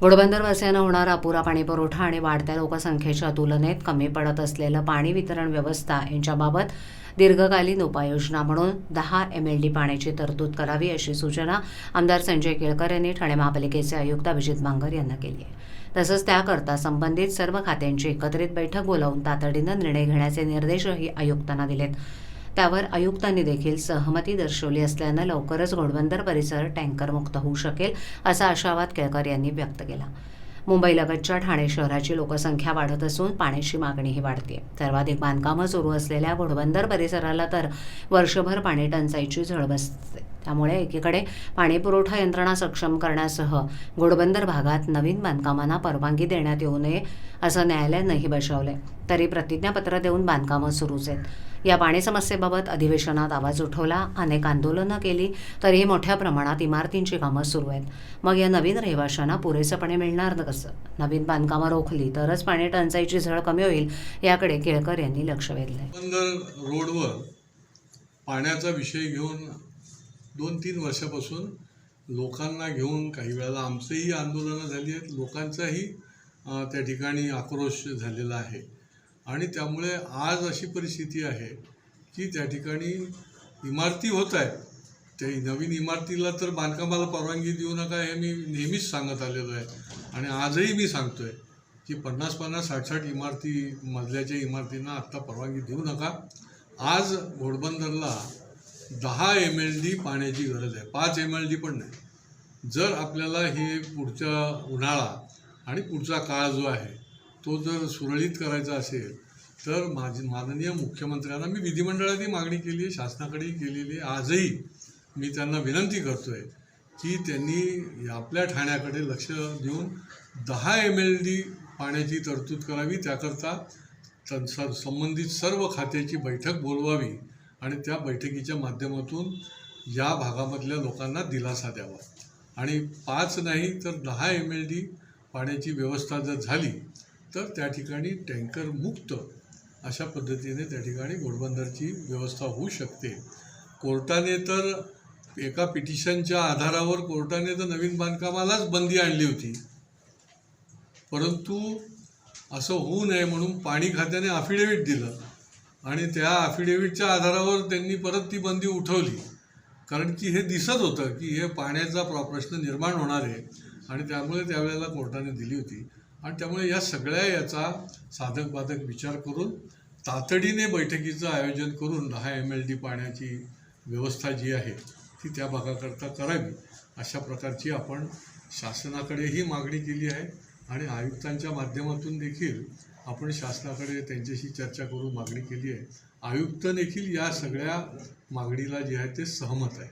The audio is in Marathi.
घोडबंदरवासियांना होणारा अपुरा पाणीपुरवठा आणि वाढत्या लोकसंख्येच्या तुलनेत कमी पडत असलेलं पाणी वितरण व्यवस्था यांच्याबाबत दीर्घकालीन उपाययोजना म्हणून दहा एम एल डी पाण्याची तरतूद करावी अशी सूचना आमदार संजय केळकर यांनी ठाणे महापालिकेचे आयुक्त अभिजित बांगर यांना केली आहे. तसंच त्याकरता संबंधित सर्व खात्यांची एकत्रित बैठक बोलावून तातडीनं निर्णय घेण्याचे निर्देशही आयुक्तांना दिलेत. त्यावर आयुक्तांनी देखील सहमती दर्शवली असल्यानं लवकरच घोडबंदर परिसर टँकरमुक्त होऊ शकेल असा आशावाद केळकर यांनी व्यक्त केला. मुंबईलगतच्या ठाणे शहराची लोकसंख्या वाढत असून पाण्याची मागणीही वाढते. सर्वाधिक बांधकामं सुरू असलेल्या घोडबंदर परिसराला तर वर्षभर पाणी टंचाईची झळ बसते. त्यामुळे एकीकडे पाणीपुरवठा यंत्रणा सक्षम करण्यासह घोडबंदर भागात नवीन बांधकामांना परवानगी देण्यात येऊ नये असं न्यायालयानंही बजावलंय. तरी प्रतिज्ञापत्र देऊन बांधकामं सुरूच आहेत. या पाणी समस्येबाबत अधिवेशनात आवाज उठवला. अनेक आंदोलनं केली तरीही मोठ्या प्रमाणात इमारतींची कामं सुरू आहेत. मग या नवीन रहिवाशांना पुरेसं मिळणार न कसं? नवीन बांधकामं रोखली तरच पाणी टंचाईची झळ कमी होईल याकडे केळकर यांनी लक्ष वेधलं आहे रोडवर पाण्याचा विषय घेऊन दोन तीन वर्षापासून लोकांना घेऊन काही वेळेला आमचंही आंदोलनं झाली आहेत. लोकांचाही त्या ठिकाणी आक्रोश झालेला आहे. आणि त्यामुळे आज अशी परिस्थिती आहे की त्या ठिकाणी इमारती होत आहेत. त्या नवीन इमारतीला तर बांधकामाला परवानगी देऊ नका हे मी नेहमीच सांगत आलेलो आहे. आणि आजही मी सांगतो आहे की पन्नास पन्नास साठ साठ इमारती मजल्याच्या इमारतींना आत्ता परवानगी देऊ नका. आज घोडबंदरला दहा एम एल डी पाण्याची गरज आहे. पाच एम एल डी पण नाही. जर आपल्याला हे पुढचा उन्हाळा आणि पुढचा काळ जो आहे तो जर सुरळीत करायचा असेल तर माझी माननीय मुख्यमंत्र्यांना मी विधिमंडळातही मागणी केली आहे शासनाकडेही केलेली आहे. आजही मी त्यांना विनंती करतो आहे की त्यांनी आपल्या ठाण्याकडे लक्ष देऊन दहा एम एल डी पाण्याची तरतूद करावी. त्याकरता त- स- संबंधित सर्व खात्याची बैठक बोलवावी आणि त्या बैठकीच्या माध्यमातून या भागामधल्या लोकांना दिलासा द्यावा. आणि पाच नाही तर दहा एम एल डी पाण्याची व्यवस्था जर झाली तर त्या ठिकाणी टँकर मुक्त अशा पद्धतीने त्या ठिकाणी घोडबंदरची व्यवस्था होऊ शकते. कोर्टाने तर एका पिटिशनच्या आधारावर कोर्टाने तर नवीन बांधकामालाच बंदी आणली होती. परंतु असं होऊ नये म्हणून पाणी खात्याने अफिडेविट दिलं आणि त्या अफिडेविटच्या आधारावर त्यांनी परत ती बंदी उठवली. कारण की हे दिसत होतं की हे पाण्याचा प्रश्न निर्माण होणार आहे आणि त्यामुळे त्यावेळेला कोर्टाने दिली होती. आणि त्यामुळे या सगळ्या याचा साधक बाधक विचार करून तातडीने बैठकीचं आयोजन करून दहा एम एल डी पाण्याची व्यवस्था जी आहे ती त्या भागाकरता करावी अशा प्रकारची आपण शासनाकडेही मागणी केली आहे आणि आयुक्तांच्या माध्यमातून देखील आपण शासनाकडे त्यांच्याशी चर्चा करून मागणी केली आहे. आयुक्त देखील या सगळ्या मागणीला जे आहे ते सहमत आहे